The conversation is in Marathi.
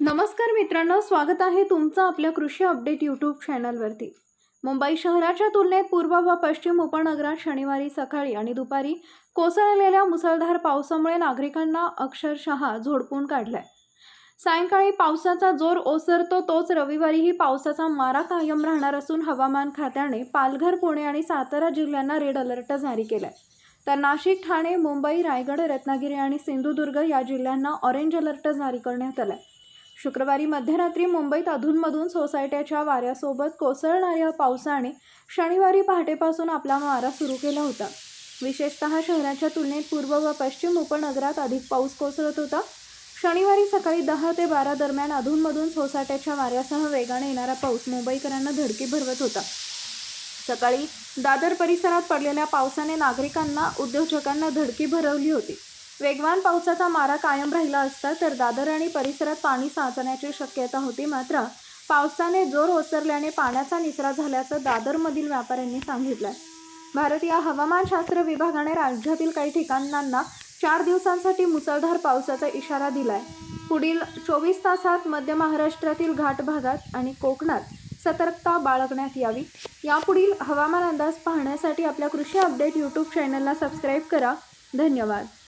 नमस्कार मित्रांनो स्वागत आहे तुमचं आपल्या कृषी अपडेट यूट्यूब चॅनलवरती मुंबई शहराच्या तुलनेत पूर्व व पश्चिम उपनगरात शनिवारी सकाळी आणि दुपारी कोसळलेल्या मुसळधार पावसामुळे नागरिकांना अक्षरशः झोडपून काढलाय. सायंकाळी पावसाचा जोर ओसरतो तोच रविवारीही पावसाचा मारा कायम राहणार असून हवामान खात्याने पालघर पुणे आणि सातारा जिल्ह्यांना रेड अलर्ट जारी केलाय. तर नाशिक ठाणे मुंबई रायगड रत्नागिरी आणि सिंधुदुर्ग या जिल्ह्यांना ऑरेंज अलर्ट जारी करण्यात आलाय. शुक्रवारी मध्यरात्री मुंबईत अधूनमधून सोसायट्याच्या वाऱ्यासोबत कोसळणाऱ्या पावसाने शनिवारी पहाटेपासून आपला मारा सुरू केला होता. विशेषतः शहराच्या तुलनेत पूर्व व पश्चिम उपनगरात अधिक पाऊस कोसळत होता. शनिवारी सकाळी दहा ते बारा दरम्यान अधूनमधून सोसाट्याच्या वाऱ्यासह वेगाने येणारा पाऊस मुंबईकरांना धडकी भरवत होता. सकाळी दादर परिसरात पडलेल्या पावसाने नागरिकांना उद्योजकांना धडकी भरवली होती. वेगवान पावसाचा मारा कायम राहिला असता तर दादर आणि परिसरात पाणी साचण्याची शक्यता होती मात्र पावसाने जोर ओसरल्याने पाण्याचा निचरा झाल्याचं दादरमधील व्यापाऱ्यांनी सांगितलं भारतीय हवामानशास्त्र विभागाने राज्यातील काही ठिकाणांना चार दिवसांसाठी मुसळधार पावसाचा इशारा दिलाय. पुढील चोवीस तासात मध्य महाराष्ट्रातील घाट भागात आणि कोकणात सतर्कता बाळगण्यात यावी. यापुढील हवामान अंदाज पाहण्यासाठी आपल्या कृषी अपडेट यूट्यूब चॅनलला सबस्क्राईब करा. धन्यवाद.